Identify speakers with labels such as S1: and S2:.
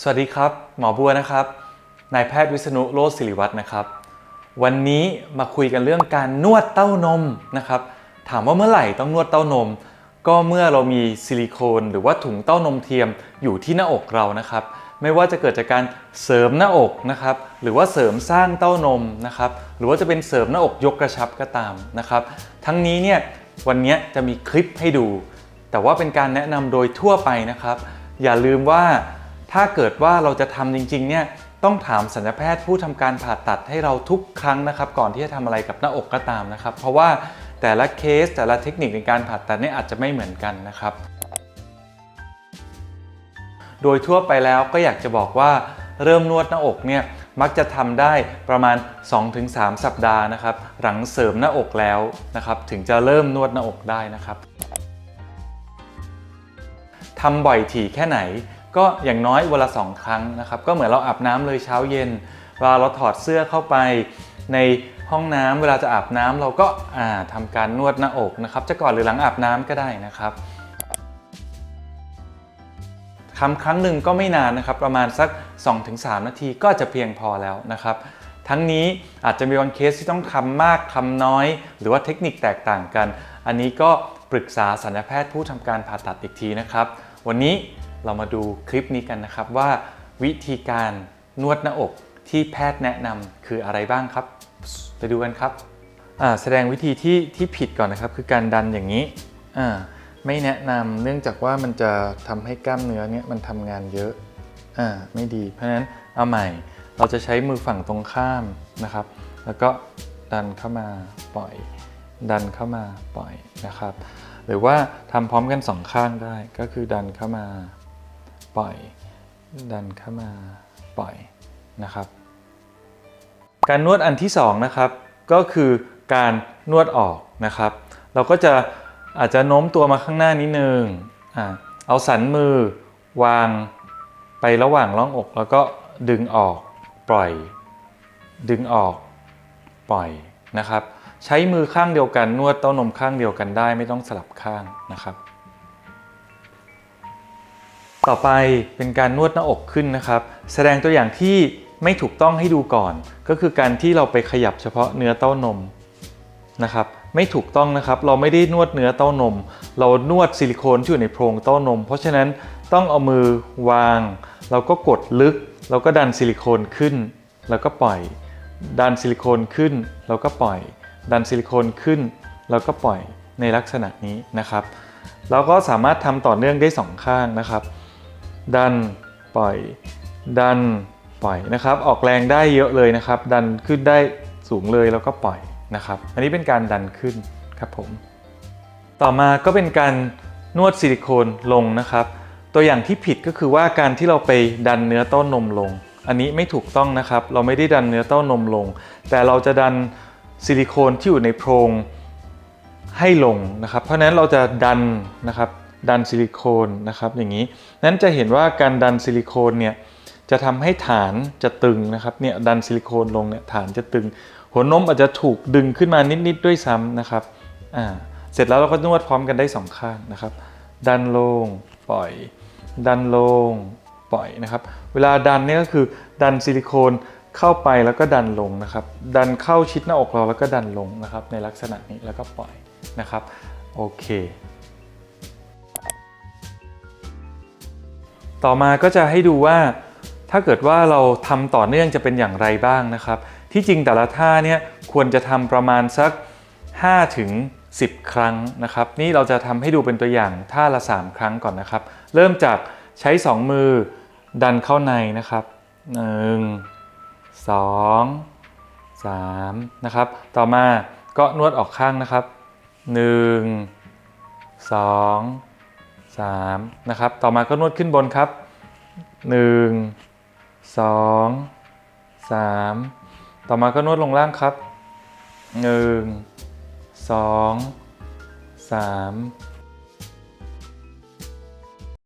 S1: สวัสดีครับ หมอบัวนะครับนายแพทย์วิษณุโรจน์ศิริวัฒน์นะครับ วันนี้มาคุยกันเรื่องการนวดเต้านมนะครับ ถามว่าเมื่อไหร่ต้องนวดเต้านม ก็เมื่อเรามีซิลิโคนหรือว่าถุงเต้านมเทียมอยู่ที่หน้าอกเรานะครับ ไม่ว่าจะเกิดจากการเสริมหน้าอกนะครับ หรือว่าเสริมสร้างเต้านมนะครับ หรือว่าจะเป็นเสริมหน้าอกยกกระชับก็ตามนะครับ ทั้งนี้เนี่ยวันนี้จะมีคลิปให้ดู แต่ว่าเป็นการแนะนำโดยทั่วไปนะครับ อย่าลืมว่า ถ้าเกิดว่าเราจะทำจริงๆเนี่ยต้องถามสัญญแพทย์ผู้ทำการผ่าตัดให้เราทุกครั้งนะครับ ก่อนที่จะทำอะไรกับหน้าอกก็ตามนะครับ เพราะว่าแต่ละเคสแต่ละเทคนิคในการผ่าตัดเนี่ยอาจจะไม่เหมือนกันนะครับ โดยทั่วไปแล้วก็อยากจะบอกว่าเริ่มนวดหน้าอกเนี่ยมักจะทำได้ประมาณ 2-3 สัปดาห์นะครับ หลังเสริมหน้าอกแล้วนะครับ ถึงจะเริ่มนวดหน้าอกได้นะครับทำบ่อยถี่แค่ไหน ก็อย่างน้อยวันละสองครั้งนะครับก็เหมือนเราอาบน้ำเลยเช้าเย็นเวลาเราถอดเสื้อเข้าไปในห้องน้ำเวลาจะอาบน้ำเราก็อ่าทำการนวดหน้าอกนะครับ จะก่อนหรือหลังอาบน้ำก็ได้นะครับทำครั้งหนึ่งก็ไม่นานนะครับ ประมาณสัก 2-3 นาทีก็จะเพียงพอแล้วนะครับ ทั้งนี้อาจจะมีบางเคสที่ต้องทำมากทำน้อย หรือว่าเทคนิคแตกต่างกัน อันนี้ก็ปรึกษาสัญญาแพทย์ผู้ทำการผ่าตัดอีกทีนะครับ วันนี้ เรามาดูคลิปนี้กันนะครับว่า วิธีการนวดหน้าอกที่แพทย์แนะนำคืออะไรบ้างครับ ไปดูกันครับแสดงวิธีที่ที่ผิดก่อนนะครับ คือการดันอย่างนี้ไม่แนะนำเนื่องจากว่ามันจะทำให้กล้ามเนื้อเนี่ยมันทำงานเยอะอ่าไม่ดี เพราะฉะนั้นเอาใหม่เราจะใช้มือฝั่งตรงข้ามนะครับ แล้วก็ดันเข้ามาปล่อย ดันเข้ามาปล่อยนะครับ หรือว่าทำพร้อมกันสองข้างได้ก็คือดันเข้ามา ปล่อย ดันเข้ามาปล่อยนะครับ การนวดอันที่สองนะครับก็คือการนวดออกนะครับ เราก็จะอาจจะโน้มตัวมาข้างหน้านิดนึงอ่าเอาสันมือวางไประหว่างร่องอก แล้วก็ดึงออกปล่อย ดึงออกปล่อยนะครับ ใช้มือข้างเดียวกันนวดเต้านมข้างเดียวกันได้ไม่ต้องสลับข้างนะครับ ต่อไปเป็นการนวดหน้าอกขึ้นนะครับ แสดงตัวอย่างที่ไม่ถูกต้องให้ดูก่อน ก็คือการที่เราไปขยับเฉพาะเนื้อเต้านมนะครับไม่ถูกต้องนะครับ เราไม่ได้นวดเนื้อเต้านม เรานวดซิลิโคนที่อยู่ในโพรงเต้านม เพราะฉะนั้นต้องเอามือวาง เราก็กดลึก เราก็ดันซิลิโคนขึ้น แล้วก็ปล่อย ดันซิลิโคนขึ้น แล้วก็ปล่อย ดันซิลิโคนขึ้น แล้วก็ปล่อยในลักษณะนี้นะครับ เราก็สามารถทำต่อเนื่องได้สองข้างนะครับ ดันปล่อย ดันปล่อยนะครับ ออกแรงได้เยอะเลยนะครับ ดันขึ้นได้สูงเลยแล้วก็ปล่อยนะครับ อันนี้เป็นการดันขึ้นครับผม ต่อมาก็เป็นการนวดซิลิโคนลงนะครับ ตัวอย่างที่ผิดก็คือว่าการที่เราไปดันเนื้อเต้านมลง อันนี้ไม่ถูกต้องนะครับ เราไม่ได้ดันเนื้อเต้านมลง แต่เราจะดันซิลิโคนที่อยู่ในโพรงให้ลงนะครับ เพราะฉะนั้นเราจะดันนะครับ ดันซิลิโคนนะครับอย่างนี้นั้นจะเห็นว่าการดันซิลิโคนเนี่ยจะทำให้ฐานจะตึงนะครับเนี่ยดันซิลิโคนลงเนี่ยฐานจะตึง หัวนมอาจจะถูกดึงขึ้นมานิดๆด้วยซ้ำนะครับอ่าเสร็จแล้วเราก็นวดพร้อมกันได้สองข้างนะครับ ดันลงปล่อย ดันลงปล่อยนะครับ เวลาดันเนี่ยก็คือดันซิลิโคนเข้าไปแล้วก็ดันลงนะครับ ดันเข้าชิดหน้าอกเราแล้วก็ดันลงนะครับ ในลักษณะนี้แล้วก็ปล่อยนะครับ โอเค ต่อมาก็จะให้ดูว่า ถ้าเกิดว่าเราทำต่อเนื่องจะเป็นอย่างไรบ้างนะครับ ที่จริงแต่ละท่าเนี่ยควรจะทำประมาณสัก5ถึง10 ครั้งนะครับ นี่เราจะทำให้ดูเป็นตัวอย่างท่าละ 3 ครั้งก่อนนะครับ เริ่มจากใช้ 2 มือดันเข้าในนะครับ 1 2 3 นะครับ ต่อมาก็นวดออกข้างนะครับ 1 2 3นะครับ ต่อมาก็นวดขึ้นบนครับ 1 2 3 ต่อมาก็นวดลงล่างครับ 1 2 3